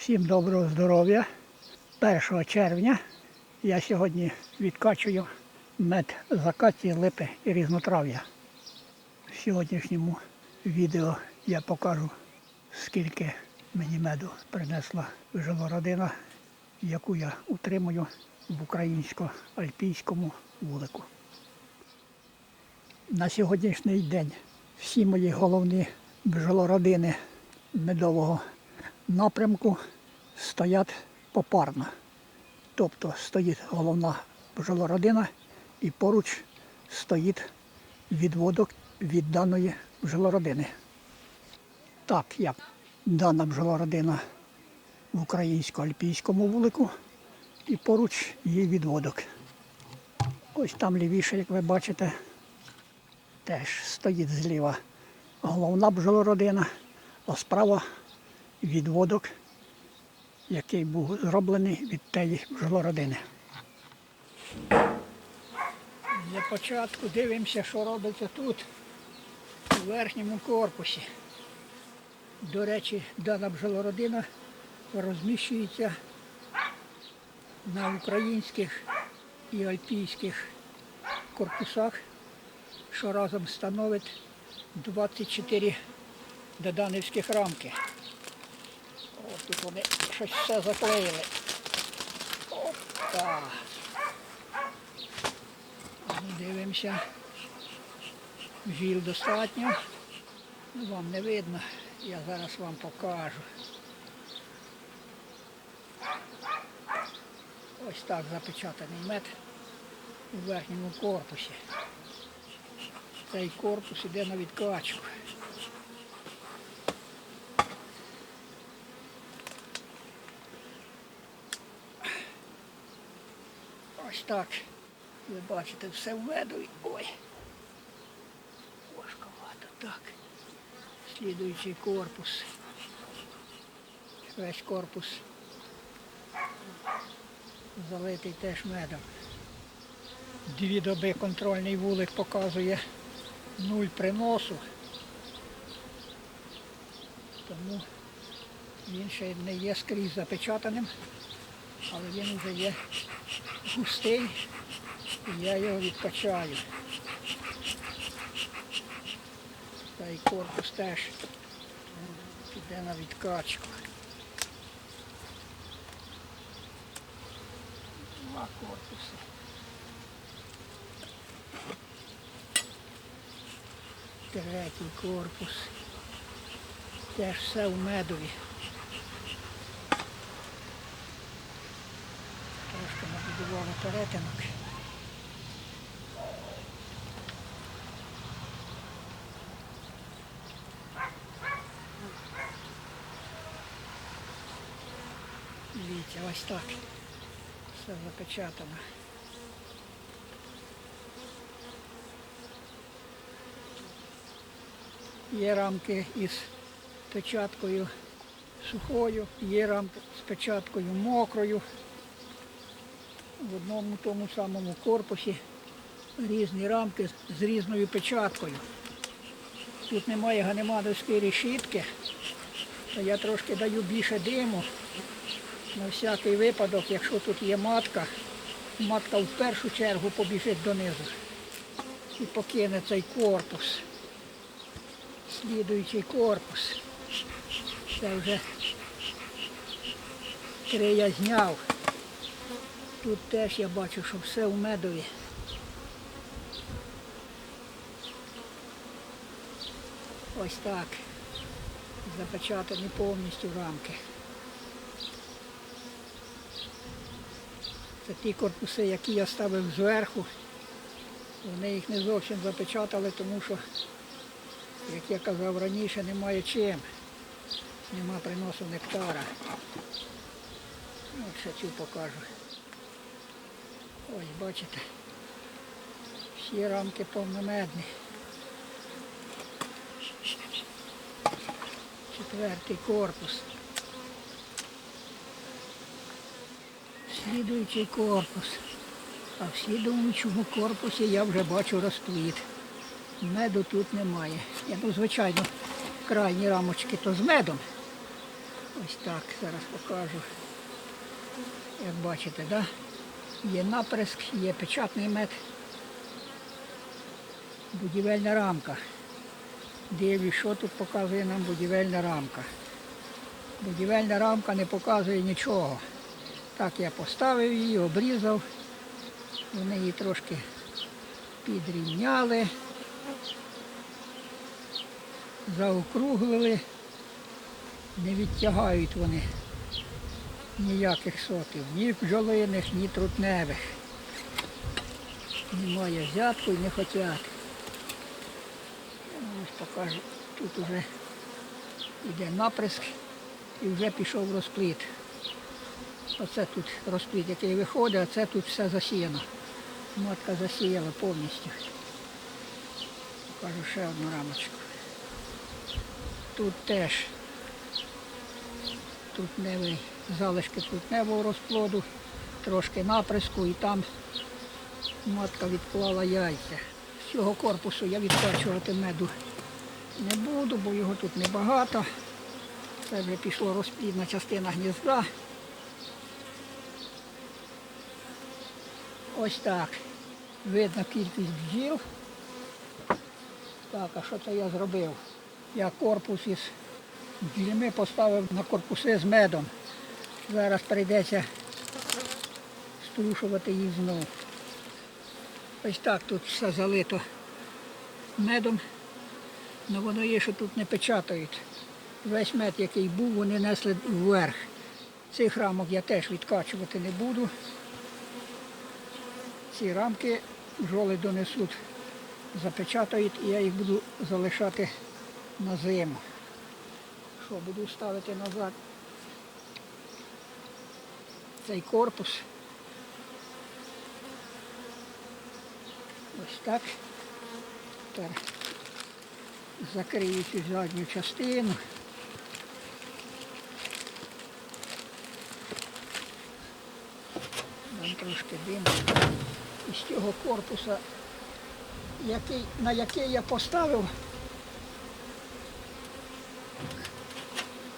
Всім доброго здоров'я. 1 червня я сьогодні відкачую мед з липи і різнотрав'я. В сьогоднішньому відео я покажу, скільки мені меду принесла жила родина, яку я утримую в українсько-альпійському вулику. На сьогоднішній день всі мої головні бджолородини медового напрямку стоять попарно. Тобто стоїть головна бджолородина і поруч стоїть відводок від даної бджолородини. Так як дана бджолородина в українсько-альпійському вулику і поруч її відводок. Ось там лівіше, як ви бачите, теж стоїть зліва головна бджолородина, а справа відводок, який був зроблений від тієї бджолородини. Для початку дивимося, що робиться тут, у верхньому корпусі. До речі, дана бджолородина розміщується на українських і альпійських корпусах, що разом становить 24 доданівських рамки. О, тут вони щось все заклеїли. Опа. Ну дивимося. Жіл достатньо. Ну, Вам не видно, я зараз вам покажу. Ось так запечатаний мед у верхньому корпусі. Цей корпус іде на відкачку. Ось так. Ви бачите, все в меду. і- Ой. Важковато. Так. Слідуючий корпус. Весь корпус залитий теж медом. Дві доби контрольний вулик показує нуль приносу. Тому він ще не є скрізь запечатаним, але він вже є густий і я його відкачаю. Цей корпус теж піде на відкачку. Два корпуси. Третій корпус. Теж все в медові. Трошки набудували перетинок. Дивіться, ось так. Все запечатано. Є рамки із печаткою сухою, є рамки з печаткою мокрою. В одному тому самому корпусі різні рамки з різною печаткою. Тут немає ганемадовської решітки, я трошки даю більше диму. На всякий випадок, якщо тут є матка, матка в першу чергу побіжить донизу і покине цей корпус. Слідуючий корпус. Це вже три зняв. Тут теж я бачу, що все в медові. Ось так. Запечатані повністю рамки. Це ті корпуси, які я ставив зверху. Вони їх не зовсім запечатали, тому що, як я казав раніше, немає чим. Нема приносу нектара. От ще цю покажу. Ось бачите. Всі рамки повномедні. Четвертий корпус. Слідуючий корпус. А в слідуючому корпусі я вже бачу розплід. Меду тут немає. Я, ну, звичайно, крайні рамочки то з медом. Ось так, зараз покажу. Як бачите, да? Є наприск, є печатний мед, будівельна рамка. Дивлюсь, що тут показує нам будівельна рамка. Будівельна рамка не показує нічого. Так я поставив її, обрізав. Вони її трошки підрівняли, заокруглили. Не відтягають вони ніяких сотів, ні бджолиних, ні трутневих. Немає взятку і не хочуть. Ось покажу. Тут вже йде наприск і вже пішов розпліт. Оце тут розпліт, який виходить, а це тут все засіяно. Матка засіяла повністю. Покажу ще одну рамочку. Тут теж тут трутневий, залишки трутневого розплоду, трошки наприску і там матка відклала яйця. З цього корпусу я відкачувати меду не буду, бо його тут небагато. Це вже пішло розплідна частина гнізда. Ось так. Видно кількість бджіл. Так, а що це я зробив? Я корпус із бджільми поставив на корпуси з медом. Зараз прийдеться струшувати їх знову. Ось так тут все залито медом. але воно є, що тут не печатають. Весь мед, який був, вони несли вверх. Цих рамок я теж відкачувати не буду. Ці рамки бджоли донесуть, запечатають і я їх буду залишати на зиму. Що, буду ставити назад цей корпус. Ось так. Тепер закрию цю задню частину. Дам трошки диму. Із цього корпуса, який, на який я поставив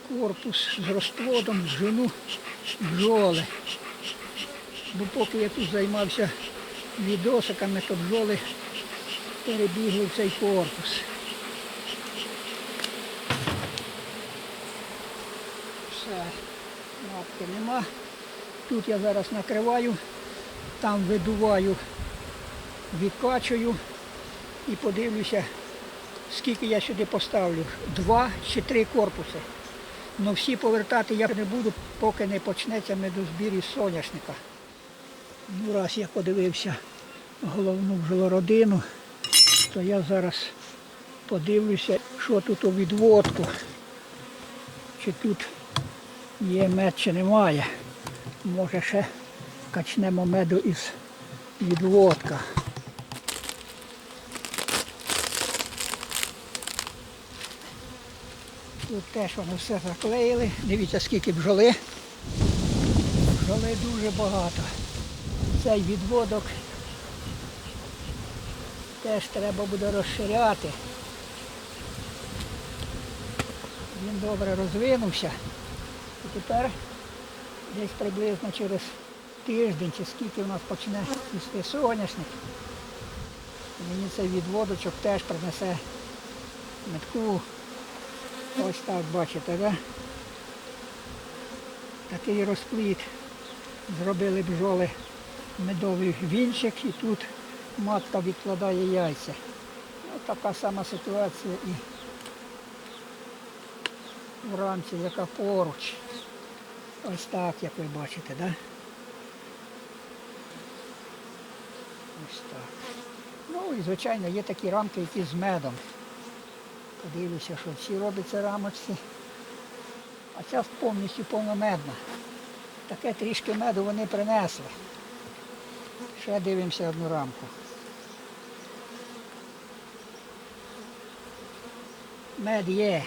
корпус з розплодом з жену бджоли. Бо поки я тут займався відосиками, то бджоли перебігли в цей корпус. Все, матки нема. Тут я зараз накриваю, там видуваю, відкачую і подивлюся, скільки я сюди поставлю. Два чи три корпуси. Ну всі повертати я не буду, поки не почнеться медозбір із соняшника. Ну, раз я подивився головну бджолородину, то я зараз подивлюся, що тут у відводку. Чи тут є мед, чи немає. Може ще качнемо меду із відводка. Тут теж воно все заклеїли. Дивіться, скільки бджоли. Бджоли дуже багато. Цей відводок теж треба буде розширяти. Він добре розвинувся. І тепер десь приблизно через тиждень чи скільки в нас почне цвісти соняшник. Мені цей відводочок теж принесе метку. Ось так бачите, да? Такий розпліт. Зробили бджоли медовий вінчик і тут матка відкладає яйця. Ось така сама ситуація і в рамці, яка поруч. Ось так, як ви бачите, да? Ось так. Ну і звичайно є такі рамки, які з медом. Подивлюся, що всі робляться рамочці. А ця повністю повномедна. Таке трішки меду вони принесли. Ще дивимося одну рамку. Мед є.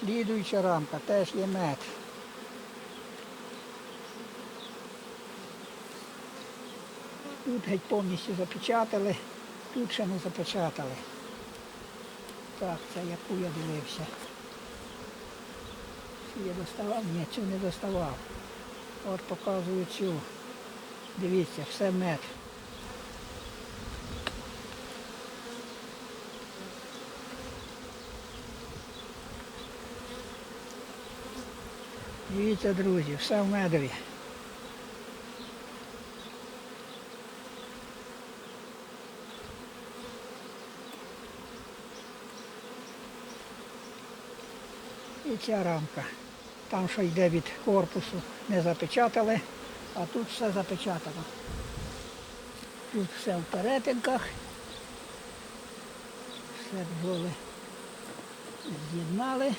Слідуюча рамка теж є мед. Тут геть повністю запечатали, тут ще не запечатали. Так, це яку я дивився. Я доставав? Ні, цю не доставав. От показую цю. Дивіться, все мед. Дивіться, друзі, все в медові. І ця рамка. Там, що йде від корпусу, не запечатали, а тут все запечатано. Тут все в перетинках. Все бджоли з'єднали.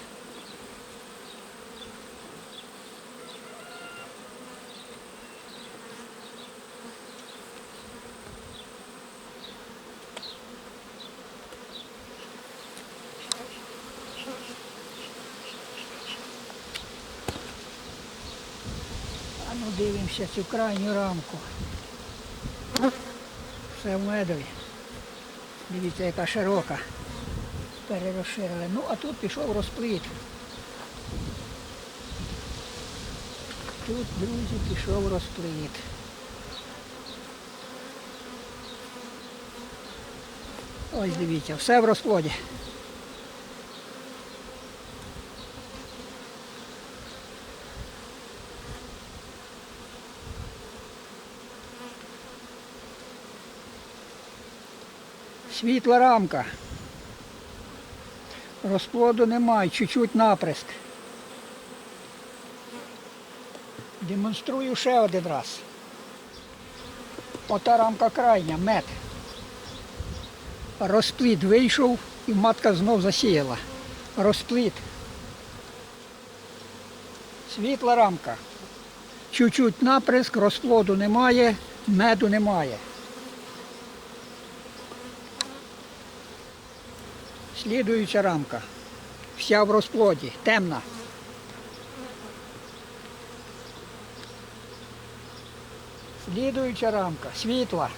Дивимося цю крайню рамку. Все в медові. Дивіться, яка широка. Перерозширили. Ну, а тут пішов розплит. Тут, друзі, пішов розплит. Ось дивіться, все в розплоді. Світла рамка. Розплоду немає, чуть-чуть наприск. Демонструю ще один раз. Ота рамка крайня, мед. Розплід вийшов і матка знов засіяла. Розплід. Світла рамка. Чуть-чуть наприск, розплоду немає, меду немає. Слідуюча рамка. Вся в розплоді, темна. Слідуюча рамка, світла.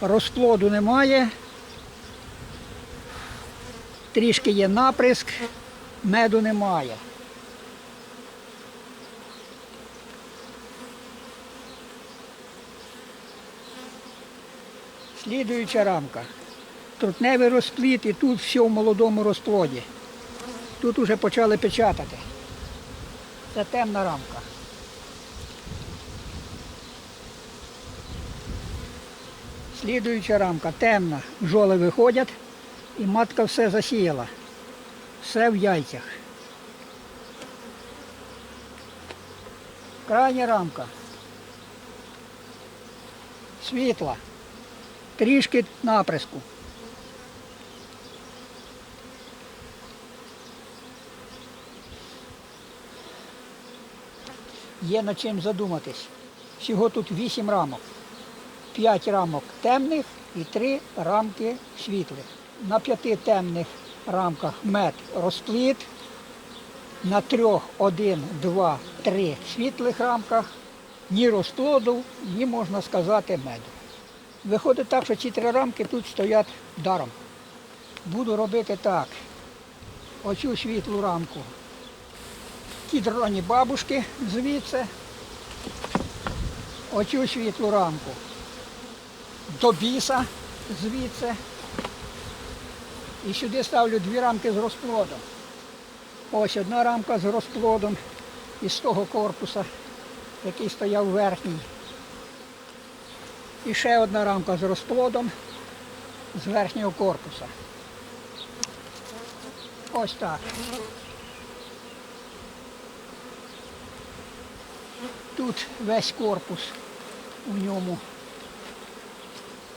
Розплоду немає. Трішки є наприск, меду немає. Слідуюча рамка. Трутневий розпліт і тут все в молодому розплоді. Тут вже почали печатати. Це темна рамка. Слідуюча рамка темна. Жоли виходять і матка все засіяла. Все в яйцях. Крайня рамка. Світла. Трішки наприску. Є над чим задуматись. Всього тут 8 рамок. 5 рамок темних і 3 рамки світлих. На п'яти темних рамках мед розпліт. На трьох, один, два, три світлих рамках ні розплоду, ні, можна сказати, меду. Виходить так, що ці три рамки тут стоять даром. Буду робити так. Оцю світлу рамку ті дроні бабушки звідси, оцю світлу рамку до біса звідси. І сюди ставлю дві рамки з розплодом. Ось одна рамка з розплодом із того корпуса, який стояв верхній. І ще одна рамка з розплодом з верхнього корпуса. Ось так. Тут весь корпус у ньому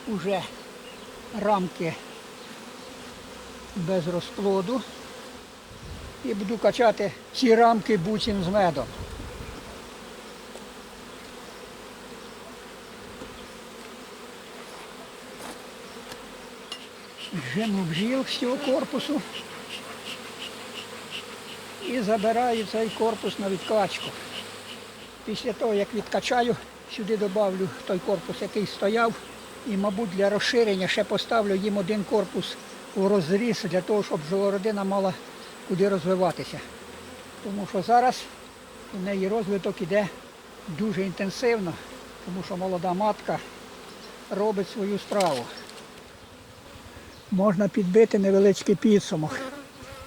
вже рамки без розплоду. І буду качати ці рамки буцім з медом. Жиму бджіл з цього корпусу і забираю цей корпус на відкачку. Після того, як відкачаю, сюди додавлю той корпус, який стояв. І, мабуть, для розширення ще поставлю їм один корпус у розріз для того, щоб жилородина мала куди розвиватися. Тому що зараз у неї розвиток іде дуже інтенсивно, тому що молода матка робить свою справу. Можна підбити невеличкий підсумок.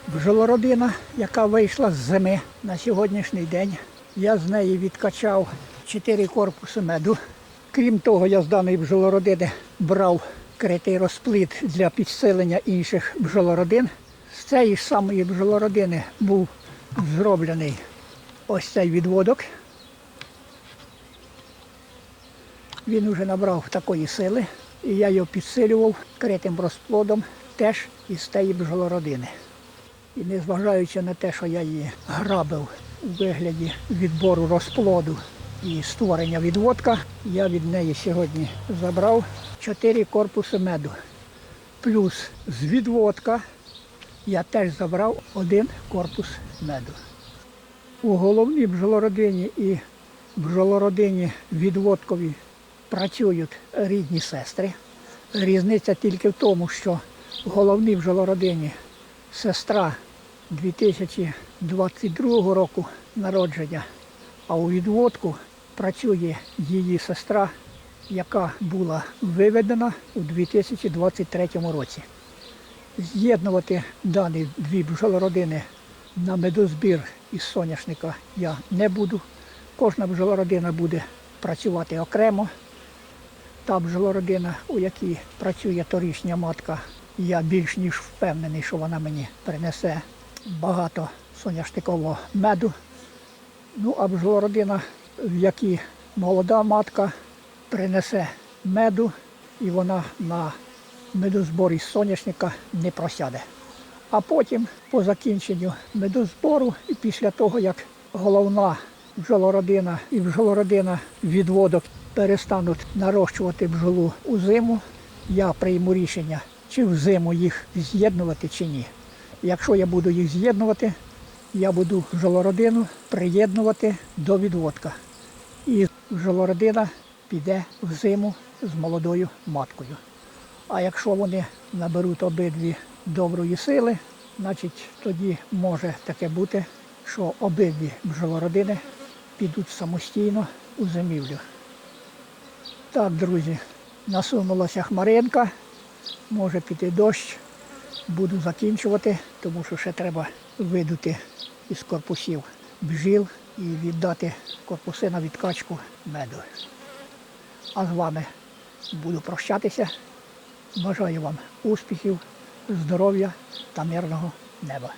Бджолородина, яка вийшла з зими на сьогоднішній день, я з неї відкачав 4 корпуси меду. Крім того, я з даної бджолородини брав критий розплід для підсилення інших бджолородин. З цієї ж самої бджолородини був зроблений ось цей відводок. Він вже набрав такої сили, і я його підсилював критим розплодом теж із тієї бджолородини. І незважаючи на те, що я її грабив у вигляді відбору розплоду і створення відводка, я від неї сьогодні забрав 4 корпуси меду. Плюс з відводка я теж забрав один корпус меду. У головній бджолородині і бджолородині відводкові працюють рідні сестри. Різниця тільки в тому, що в головній бджолородині сестра 2022 року народження, а у відводку працює її сестра, яка була виведена у 2023 році. З'єднувати дані дві бджолородини на медозбір із соняшника я не буду. Кожна бджолородина буде працювати окремо. Та бджолородина, у якій працює торішня матка, я більш ніж впевнений, що вона мені принесе багато соняшникового меду. Ну, а бджолородина, в якій молода матка принесе меду, і вона на медозборі соняшника не просяде. А потім, по закінченню медозбору, і після того, як головна бджолородина і бджолородина відводок перестануть нарощувати бджолу у зиму, я прийму рішення, чи в зиму їх з'єднувати чи ні. Якщо я буду їх з'єднувати, я буду бджолородину приєднувати до відводка. І бджолородина піде в зиму з молодою маткою. А якщо вони наберуть обидві доброї сили, значить тоді може таке бути, що обидві бджолородини підуть самостійно у зимівлю. Так, друзі, насунулася хмаринка, може піти дощ. Буду закінчувати, тому що ще треба видути із корпусів бджіл і віддати корпуси на відкачку меду. А з вами буду прощатися. Бажаю вам успіхів, здоров'я та мирного неба.